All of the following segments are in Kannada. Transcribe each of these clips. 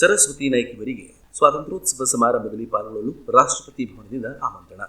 ಸರಸ್ವತಿ ನಾಯ್ಕ್ ಇವರಿಗೆ ಸ್ವಾತಂತ್ರ್ಯೋತ್ಸವ ಸಮಾರಂಭದಲ್ಲಿ ಪಾಲ್ಗೊಳ್ಳಲು ರಾಷ್ಟ್ರಪತಿ ಭವನದಿಂದ ಆಮಂತ್ರಣ.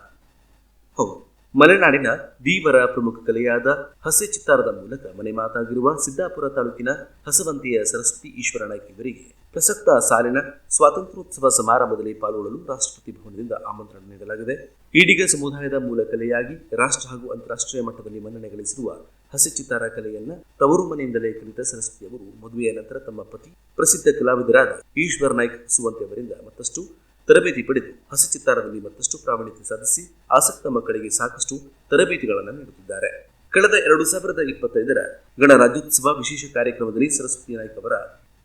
ಹೌದು. ಮಲೆನಾಡಿನ ದೀವರ ಪ್ರಮುಖ ಕಲೆಯಾದ ಹಸೆ ಚಿತ್ತಾರದ ಮೂಲಕ ಮನೆ ಮಾತಾಗಿರುವ ಸಿದ್ದಾಪುರ ತಾಲೂಕಿನ ಹಸವಂತಿಯ ಸರಸ್ವತಿ ಈಶ್ವರ ನಾಯ್ಕ ಇವರಿಗೆ ಪ್ರಸಕ್ತ ಸಾಲಿನ ಸ್ವಾತಂತ್ರ್ಯೋತ್ಸವ ಸಮಾರಂಭದಲ್ಲಿ ಪಾಲ್ಗೊಳ್ಳಲು ರಾಷ್ಟ್ರಪತಿ ಭವನದಿಂದ ಆಮಂತ್ರಣ ನೀಡಲಾಗಿದೆ. ಈಡಿಗ ಸಮುದಾಯದ ಮೂಲ ಕಲೆಯಾಗಿ ರಾಷ್ಟ್ರ ಹಾಗೂ ಅಂತಾರಾಷ್ಟ್ರೀಯ ಮಟ್ಟದಲ್ಲಿ ಮನ್ನಣೆ ಗಳಿಸಿರುವ ಹಸೆ ಚಿತ್ತಾರ ಕಲೆಯನ್ನ ತವರು ಮನೆಯಿಂದಲೇ ಕಲಿತ ಸರಸ್ವತಿ ಅವರು ಮದುವೆಯ ನಂತರ ತಮ್ಮ ಪತಿ ಪ್ರಸಿದ್ಧ ಕಲಾವಿದರಾದ ಈಶ್ವರ ನಾಯ್ಕ್ ಸುವಂತಿ ಅವರಿಂದ ಮತ್ತಷ್ಟು ತರಬೇತಿ ಪಡೆದು ಹಸಿ ಚಿತ್ತಾರದಲ್ಲಿ ಮತ್ತಷ್ಟು ಪ್ರಾವೀಣ್ಯತೆ ಸಾಧಿಸಿ ಆಸಕ್ತ ಮಕ್ಕಳಿಗೆ ಸಾಕಷ್ಟು ತರಬೇತಿಗಳನ್ನು ನೀಡುತ್ತಿದ್ದಾರೆ. ಕಳೆದ ಎರಡು ಸಾವಿರದ ಇಪ್ಪತ್ತೈದರ ಗಣರಾಜ್ಯೋತ್ಸವ ವಿಶೇಷ ಕಾರ್ಯಕ್ರಮದಲ್ಲಿ ಸರಸ್ವತಿ ನಾಯ್ಕ್ ಅವರ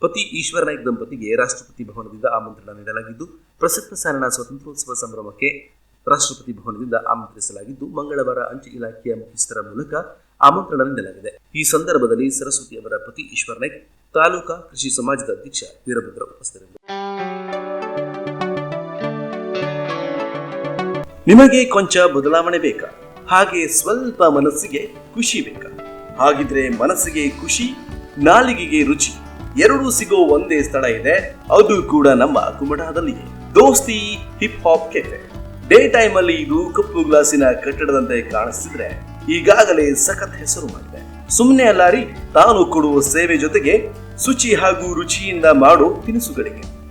ಪತಿ ಈಶ್ವರ ನಾಯ್ಕ್ ದಂಪತಿಗೆ ರಾಷ್ಟ್ರಪತಿ ಭವನದಿಂದ ಆಮಂತ್ರಣ ನೀಡಲಾಗಿದ್ದು, ಪ್ರಸಕ್ತ ಸಾಲಿನ ಸ್ವಾತಂತ್ರ್ಯೋತ್ಸವ ಸಂಭ್ರಮಕ್ಕೆ ರಾಷ್ಟ್ರಪತಿ ಭವನದಿಂದ ಆಮಂತ್ರಿಸಲಾಗಿದ್ದು, ಮಂಗಳವಾರ ಅಂಚೆ ಇಲಾಖೆಯ ಮುಖ್ಯಸ್ಥರ ಮೂಲಕ ಆಮಂತ್ರಣ ನೀಡಲಾಗಿದೆ. ಈ ಸಂದರ್ಭದಲ್ಲಿ ಸರಸ್ವತಿ ಅವರ ಪತಿ ಈಶ್ವರ ನಾಯ್ಕ್, ತಾಲೂಕಾ ಕೃಷಿ ಸಮಾಜದ ಅಧ್ಯಕ್ಷ ವೀರಭದ್ರ ಉಪಸ್ಥಿತರಿದ್ದರು. ನಿಮಗೆ ಕೊಂಚ ಬದಲಾವಣೆ ಬೇಕಾ? ಹಾಗೆ ಸ್ವಲ್ಪ ಮನಸ್ಸಿಗೆ ಖುಷಿ ಬೇಕಾ? ಹಾಗಿದ್ರೆ ಮನಸ್ಸಿಗೆ ಖುಷಿ, ನಾಲಿಗೆಗೆ ರುಚಿ, ಎರಡೂ ಸಿಗೋ ಒಂದೇ ಸ್ಥಳ ಇದೆ. ಅದು ಕೂಡ ನಮ್ಮ ಕುಮಟಾದಲ್ಲಿಯೇ. Dosti hip hop cafe day time ಅಲ್ಲಿ ಇದು ಕಪ್ಪು ಗ್ಲಾಸಿನ ಕಟ್ಟಡದಂತೆ ಕಾಣಿಸ್ತಿದ್ರೆ ಈಗಾಗಲೇ ಸಖತ್ ಹೆಸರು ಮಾಡಿದೆ. ಸುಮ್ಮನೆ ಅಲ್ಲಾರಿ, ತಾನು ಕೊಡುವ ಸೇವೆ ಜೊತೆಗೆ ಶುಚಿ ಹಾಗೂ ರುಚಿಯಿಂದ ಮಾಡೋ ತಿನಿಸುಗಳಿಗೆ.